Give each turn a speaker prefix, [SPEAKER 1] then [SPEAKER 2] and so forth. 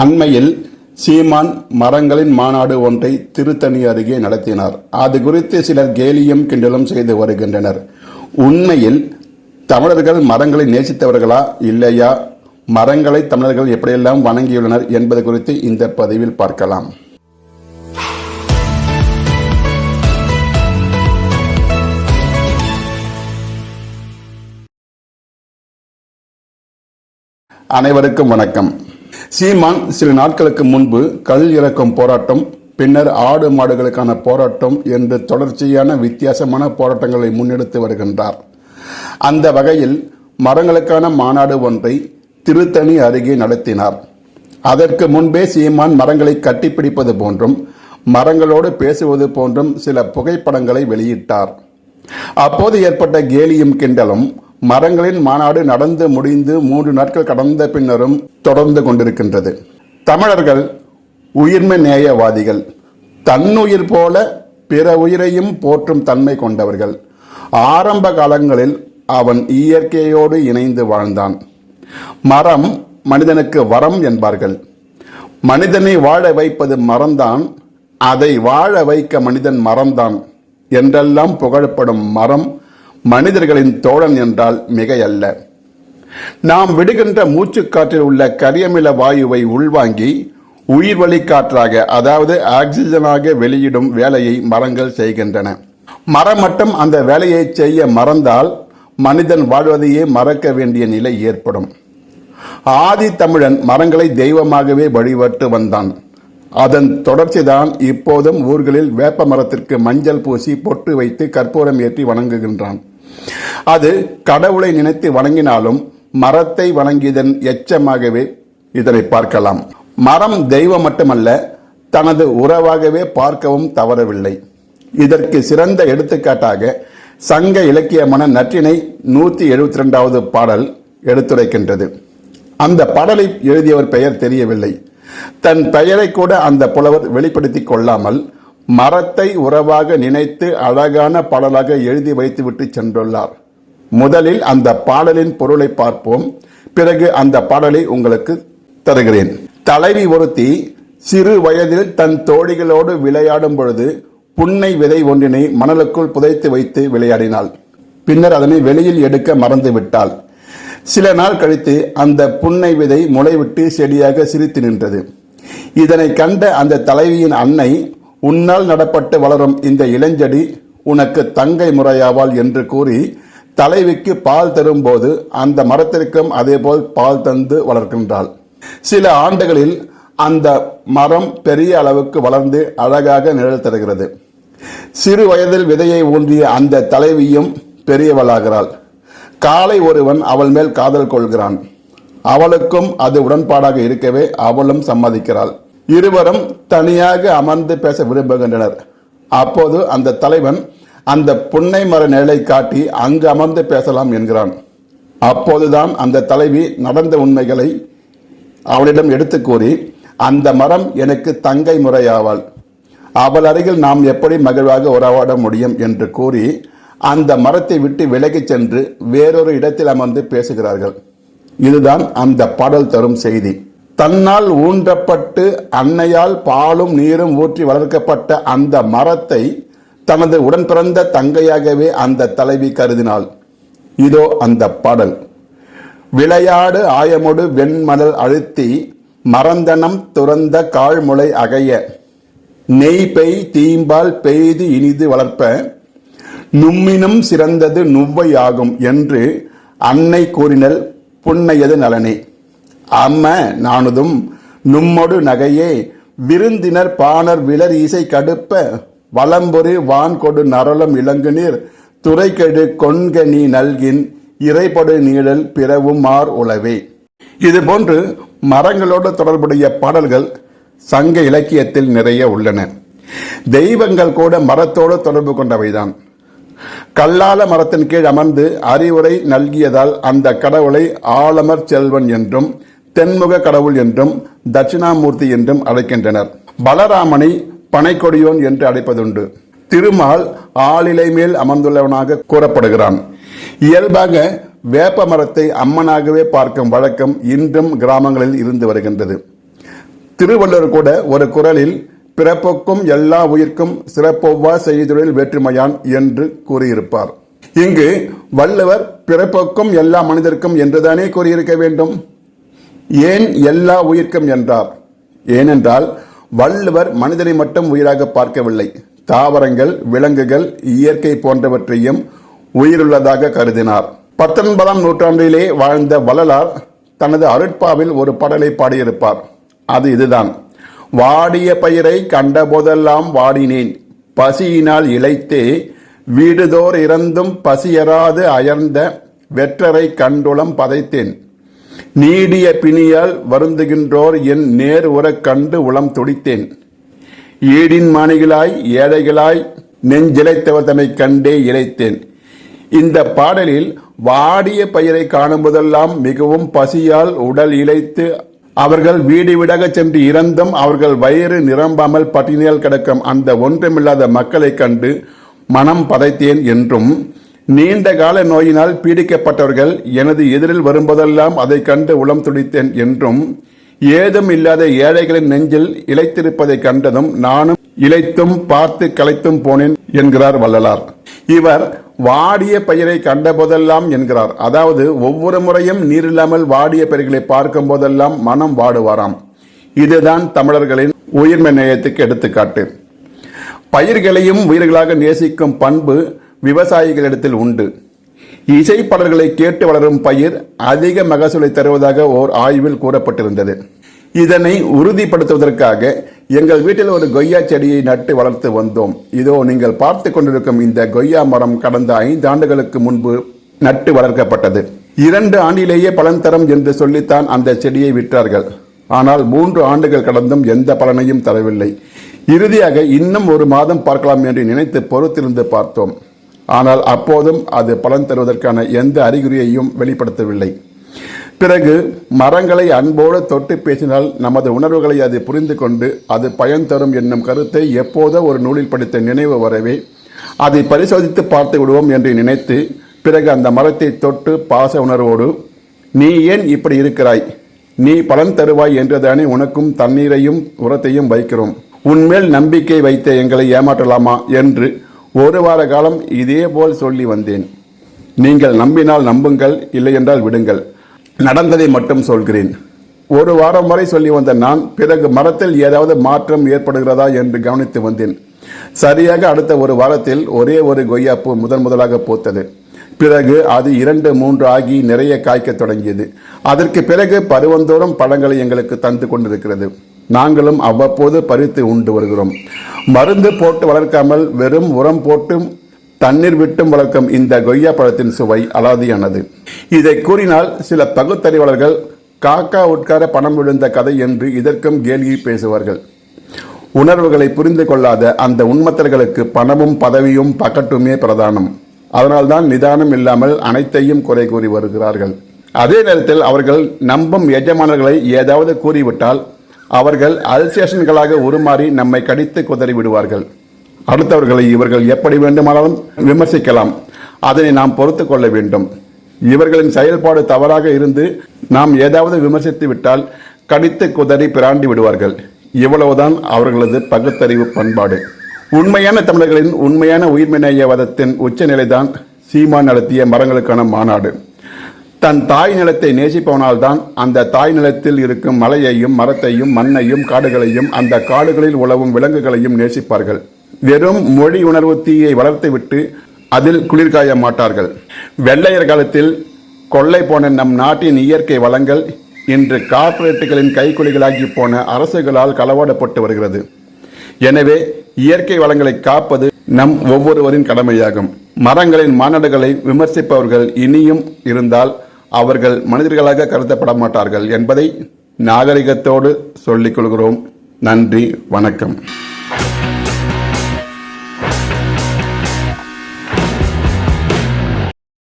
[SPEAKER 1] அண்மையில் சீமான் மரங்களின் மாநாடு ஒன்றை திருத்தணி அருகே நடத்தினார் அது குறித்து சிலர் கேலியும் கிண்டலும் செய்து வருகின்றனர் உண்மையில் தமிழர்கள் மரங்களை நேசித்தவர்களா இல்லையா மரங்களை தமிழர்கள் எப்படியெல்லாம் வணங்கியுள்ளனர் என்பது குறித்து இந்த பதிவில் பார்க்கலாம் அனைவருக்கும் வணக்கம் சீமான் சில நாட்களுக்கு முன்பு கல் இறக்கும் போராட்டம் பின்னர் ஆடு மாடுகளுக்கான போராட்டம் என்று தொடர்ச்சியான வித்தியாசமான போராட்டங்களை முன்னெடுத்து வருகின்றார் அந்த வகையில் மரங்களுக்கான மாநாடு ஒன்றை திருத்தணி அருகே நடத்தினார் அதற்கு முன்பே சீமான் மரங்களை கட்டிப்பிடிப்பது போன்றும் மரங்களோடு பேசுவது போன்றும் சில புகைப்படங்களை வெளியிட்டார் அப்போது ஏற்பட்ட கேலியும் கிண்டலும் மரங்களின் மாநாடு நடந்து முடிந்து மூன்று நாட்கள் கடந்த பின்னரும் தொடர்ந்து கொண்டிருக்கின்றது தமிழர்கள் உயிர்ம நேயவாதிகள் தன்னுயிர் போல பிற உயிரையும் போற்றும் தன்மை கொண்டவர்கள் ஆரம்ப காலங்களில் அவன் இயற்கையோடு இணைந்து வாழ்ந்தான் மரம் மனிதனுக்கு வரம் என்பார்கள் மனிதனை வாழ வைப்பது மரம்தான் அதை வாழ வைக்க மனிதன் மரம்தான் என்றெல்லாம் புகழப்படும் மரம் மனிதர்களின் தோழன் என்றால் மிகையல்ல நாம் விடுகின்ற மூச்சுக்காற்றில் உள்ள கரியமில வாயுவை உள்வாங்கி உயிர் வழி காற்றாக அதாவது ஆக்சிஜனாக வெளியிடும் வேலையை மரங்கள் செய்கின்றன மரம் மட்டும் அந்த வேலையை செய்ய மறந்தால் மனிதன் வாழ்வதையே மறக்க வேண்டிய நிலை ஏற்படும் ஆதி தமிழன் மரங்களை தெய்வமாகவே வழிபட்டு வந்தான் அதன் தொடர்ச்சிதான் இப்போதும் ஊர்களில் வேப்ப மரத்திற்கு மஞ்சள் பூசி பொட்டு வைத்து கற்பூரம் ஏற்றி வணங்குகின்றான் அது கடவுளை நினைத்து வணங்கினாலும் மரத்தை வணங்கியதன் எச்சமாகவே இதனை பார்க்கலாம் மரம் தெய்வம் மட்டுமல்ல தனது உறவாகவே பார்க்கவும் தவறவில்லை இதற்கு சிறந்த எடுத்துக்காட்டாக சங்க இலக்கியமான நற்றினை நூற்றி எழுபத்தி ரெண்டாவது பாடல் எடுத்துரைக்கின்றது அந்த பாடலை எழுதியவர் பெயர் தெரியவில்லை தன் பெயரை கூட அந்த புலவர் வெளிப்படுத்திக் கொள்ளாமல் மரத்தை உறவாக நினைத்து அழகான பாடலாக எழுதி வைத்துவிட்டு சென்றுள்ளார் முதலில் அந்த பாடலின் பொருளை பார்ப்போம் பிறகு அந்த பாடலை உங்களுக்கு தருகிறேன் தலைவி ஒருத்தி சிறு வயதில் தன் தோழிகளோடு விளையாடும் பொழுது புன்னை விதை ஒன்றினை மணலுக்குள் புதைத்து வைத்து விளையாடினாள் பின்னர் அதனை வெளியில் எடுக்க மறந்து விட்டாள் சில நாள் கழித்து அந்த புன்னை விதை முளைவிட்டு செடியாக சிரித்து நின்றது இதனை கண்ட அந்த தலைவியின் அன்னை உன்னால் நடப்பட்டு வளரும் இந்த இளஞ்செடி உனக்கு தங்கை முறையாவாள் என்று கூறி தலைவிக்கு பால் தரும்போது அந்த மரத்திற்கும் அதேபோல் பால் தந்து வளர்க்கின்றாள் சில ஆண்டுகளில் அந்த மரம் பெரிய அளவுக்கு வளர்ந்து அழகாக நிழல் தருகிறது சிறு வயதில் விதையை ஊன்றிய அந்த தலைவியும் பெரியவளாகிறாள் காலை ஒருவன் அவள் மேல் காதல் கொள்கிறான் அவளுக்கும் அது உடன்பாடாக இருக்கவே அவளும் சம்மதிக்கிறாள் இருவரும் தனியாக அமர்ந்து பேச விரும்புகின்றனர் அப்போது அந்த தலைவன் அந்த புன்னை மர நிழலை காட்டி அங்கு அமர்ந்து பேசலாம் என்கிறான் அப்போதுதான் அந்த தலைவி நடந்த உண்மைகளை அவளிடம் எடுத்து கூறி அந்த மரம் எனக்கு தங்கை முறையாவாள் அவள் அருகில் நாம் எப்படி மகிழ்வாக உறவாட முடியும் என்று கூறி அந்த மரத்தை விட்டு விலகிச் சென்று வேறொரு இடத்தில் அமர்ந்து பேசுகிறார்கள் இதுதான் அந்த பாடல் தரும் செய்தி தன்னால் ஊன்றப்பட்டு அன்னையால் பாலும் நீரும் ஊற்றி வளர்க்கப்பட்ட அந்த மரத்தை தனது உடன் பிறந்த தங்கையாகவே அந்த தலைவி கருதினாள் இதோ அந்த பாடல் விளையாடு ஆயமொடு வெண்மலர் அழுத்தி மறந்தனம் துறந்த கால்முளை அகைய நெய் பெய் தீம்பால் பெய்து இனிது வளர்ப்ப நும்மினும் சிறந்தது நுவ்வையாகும் என்று அன்னை கூறினல் புன்னையது நலனே அம்ம நானுதும் நும்மொடு நகையே விருந்தினர் பாணர் விலர் இசை கடுப்ப வலம்பொறி வான்கொடு நரளம் இளங்குநீர் துறைக்கெடு கொன்க நீ நல்கின் இறைப்படு நீழல் பிறவும் மார் உளவே இது போன்று மரங்களோடு தொடர்புடைய பாடல்கள் சங்க இலக்கியத்தில் நிறைய உள்ளன தெய்வங்கள் கூட மரத்தோடு தொடர்பு கொண்டவைதான் கல்லால மரத்தின் கீழ் அமர்ந்து அறிவுரை நல்கியதால் அந்த கடவுளை ஆலமர் செல்வன் என்றும் தென்முக கடவுள் என்றும் தட்சிணாமூர்த்தி என்றும் அழைக்கின்றனர் பலராமனை பனைக்கொடியோன் என்று அழைப்பதுண்டு திருமால் ஆளிலை மேல் அமர்ந்துள்ளவனாக கூறப்படுகிறான் இயல்பாக வேப்ப மரத்தை அம்மனாகவே பார்க்கும் வழக்கம் இன்றும் கிராமங்களில் இருந்து வருகின்றது திருவள்ளுவர் கூட ஒரு குரலில் பிறப்புக்கும் எல்லா உயிர்க்கும் சிறப்பொவ்வா செய்தொழில் வேற்றுமையான் என்று கூறியிருப்பார் இங்கு வள்ளுவர் பிறப்புக்கும் எல்லா மனிதருக்கும் என்றுதானே கூறியிருக்க வேண்டும் ஏன் எல்லா உயிர்க்கும் என்றார் ஏனென்றால் வள்ளுவர் மனிதனை மட்டும் உயிராக பார்க்கவில்லை தாவரங்கள் விலங்குகள் இயற்கை போன்றவற்றையும் உயிருள்ளதாக கருதினார் பத்தொன்பதாம் நூற்றாண்டிலே வாழ்ந்த வள்ளலார் தனது அருட்பாவில் ஒரு பாடலை பாடியிருப்பார் அது இதுதான் வாடிய பயிரை கண்டபோதெல்லாம் வாடினேன் பசியினால் இழைத்தே வீடுதோர் இறந்தும் பசியராது அயர்ந்த வெற்றரை கண்டுளம் பதைத்தேன் நீடிய பிணியால் வருந்துகின்றோர் என் நேர் உறக் கண்டு உளம் துடித்தேன் ஈடின் மாணிகளாய் ஏழைகளாய் நெஞ்சிலைத்தவர் தம்மை கண்டே இழைத்தேன் இந்த பாடலில் வாடிய பயிரை காணும்போதெல்லாம் மிகவும் பசியால் உடல் இழைத்து அவர்கள் வீடு வீடாக சென்று இறந்தும் அவர்கள் வயிறு நிரம்பாமல் பட்டினியால் கிடக்கும் அந்த ஒன்றுமில்லாத மக்களை கண்டு மனம் பதைத்தேன் என்றும் நீண்ட கால நோயினால் பீடிக்கப்பட்டவர்கள் எனது எதிரில் வரும்போதெல்லாம் அதைக் கண்டு உளம் துடித்தேன் என்றும் ஏதும் இல்லாத ஏழைகளின் நெஞ்சில் இழைத்திருப்பதைக் கண்டதும் நானும் இழைத்தும் பார்த்து கலைத்தும் போனேன் என்கிறார் வள்ளலார் இவர் வாடிய பயிரை கண்டபோதெல்லாம் என்கிறார் அதாவது ஒவ்வொரு முறையும் நீரில்லாமல் வாடிய பயிர்களை பார்க்கும் போதெல்லாம் மனம் வாடுவாராம் இதுதான் தமிழர்களின் உயிர்மை நேயத்துக்கு எடுத்துக்காட்டு பயிர்களையும் உயிர்களாக நேசிக்கும் பண்பு விவசாயிகளிடத்தில் உண்டு இசைப்பாடல்களை கேட்டு வளரும் பயிர் அதிக மகசூலை தருவதாக ஓர் ஆய்வில் கூறப்பட்டிருந்தது இதனை உறுதிப்படுத்துவதற்காக எங்கள் வீட்டில் ஒரு கொய்யா செடியை நட்டு வளர்த்து வந்தோம் இதோ நீங்கள் பார்த்து கொண்டிருக்கும் இந்த கொய்யா மரம் கடந்த ஐந்து ஆண்டுகளுக்கு முன்பு நட்டு வளர்க்கப்பட்டது இரண்டு ஆண்டிலேயே பலன் தரும் என்று சொல்லித்தான் அந்த செடியை விற்றார்கள் ஆனால் மூன்று ஆண்டுகள் கடந்தும் எந்த பலனையும் தரவில்லை இறுதியாக இன்னும் ஒரு மாதம் பார்க்கலாம் என்று நினைத்து பொறுத்திருந்து பார்த்தோம் ஆனால் அப்போதும் அது பலன் தருவதற்கான எந்த அறிகுறியையும் வெளிப்படுத்தவில்லை பிறகு மரங்களை அன்போடு தொட்டு பேசினால் நமது உணர்வுகளை அது புரிந்து கொண்டு அது பயன் தரும் என்னும் கருத்தை எப்போதோ ஒரு நூலில் படித்த நினைவு வரவே அதை பரிசோதித்து பார்த்து விடுவோம் என்று நினைத்து பிறகு அந்த மரத்தை தொட்டு பாச உணர்வோடு நீ ஏன் இப்படி இருக்கிறாய் நீ பலன் தருவாய் என்றுதானே உனக்கும் தண்ணீரையும் உரத்தையும் வைக்கிறோம் உன்மேல் நம்பிக்கை வைத்த எங்களை ஏமாற்றலாமா என்று ஒரு வார காலம் இதே போல் சொல்லி வந்தேன் நீங்கள் நம்பினால் நம்புங்கள் இல்லையென்றால் விடுங்கள் நடந்ததை மட்டும் சொல்கிறேன் ஒரு வாரம் வரை சொல்லி வந்த நான் பிறகு மரத்தில் ஏதாவது மாற்றம் ஏற்படுகிறதா என்று கவனித்து வந்தேன் சரியாக அடுத்த ஒரு வாரத்தில் ஒரே ஒரு கொய்யாப்பு முதன் முதலாக பூத்தது பிறகு அது இரண்டு மூன்று ஆகி நிறைய காய்க்க தொடங்கியது அதற்கு பிறகு பருவந்தோறும் பழங்களை எங்களுக்கு தந்து கொண்டிருக்கிறது நாங்களும் அவ்வப்போது பறித்து உண்டு வருகிறோம் மருந்து போட்டு வளர்க்காமல் வெறும் உரம் போட்டும் தண்ணீர் விட்டும் வளர்க்கும் இந்த கொய்யா பழத்தின் சுவை அலாதியானது இதை கூறினால் சில பகுத்தறிவாளர்கள் காக்கா உட்கார பணம் விழுந்த கதை என்று இதற்கும் கேள்வி பேசுவார்கள் உணர்வுகளை புரிந்து கொள்ளாத அந்த உண்மத்தர்களுக்கு பணமும் பதவியும் பக்கட்டுமே பிரதானம் அதனால்தான் நிதானம் இல்லாமல் அனைத்தையும் குறை கூறி வருகிறார்கள் அதே நேரத்தில் அவர்கள் நம்பும் எஜமானர்களை ஏதாவது கூறிவிட்டால் அவர்கள் அல்சேஷன்களாக உருமாறி நம்மை கடித்து குதறி விடுவார்கள் அடுத்தவர்களை இவர்கள் எப்படி வேண்டுமானாலும் விமர்சிக்கலாம் அதனை நாம் பொறுத்து கொள்ள வேண்டும் இவர்களின் செயல்பாடு தவறாக இருந்து நாம் ஏதாவது விமர்சித்து விட்டால் கடித்து குதறி பிராண்டி விடுவார்கள் இவ்வளவுதான் அவர்களது பகுத்தறிவு பண்பாடு உண்மையான தமிழர்களின் உண்மையான உயிர்மினையவாதத்தின் உச்சநிலைதான் சீமான் நடத்திய மரங்களுக்கான மாநாடு தன் தாய் நிலத்தை நேசிப்பவனால்தான் அந்த தாய் நிலத்தில் இருக்கும் மலையையும் மரத்தையும் மண்ணையும் காடுகளையும் அந்த காடுகளில் உழவும் விலங்குகளையும் நேசிப்பார்கள் வெறும் மொழி உணர்வு தீயை வளர்த்துவிட்டு அதில் குளிர்காய மாட்டார்கள் வெள்ளையர் காலத்தில் கொள்ளை போன நம் நாட்டின் இயற்கை வளங்கள் இன்று கார்பரேட்டுகளின் கைக்குலிகளாகி போன அரசுகளால் களவாடப்பட்டு வருகிறது எனவே இயற்கை வளங்களை காப்பது நம் ஒவ்வொருவரின் கடமையாகும் மரங்களின் மாநாடுகளை விமர்சிப்பவர்கள் இனியும் இருந்தால் அவர்கள் மனிதர்களாக கருதப்பட மாட்டார்கள் என்பதை நாகரிகத்தோடு சொல்லிக் கொள்கிறோம் நன்றி வணக்கம்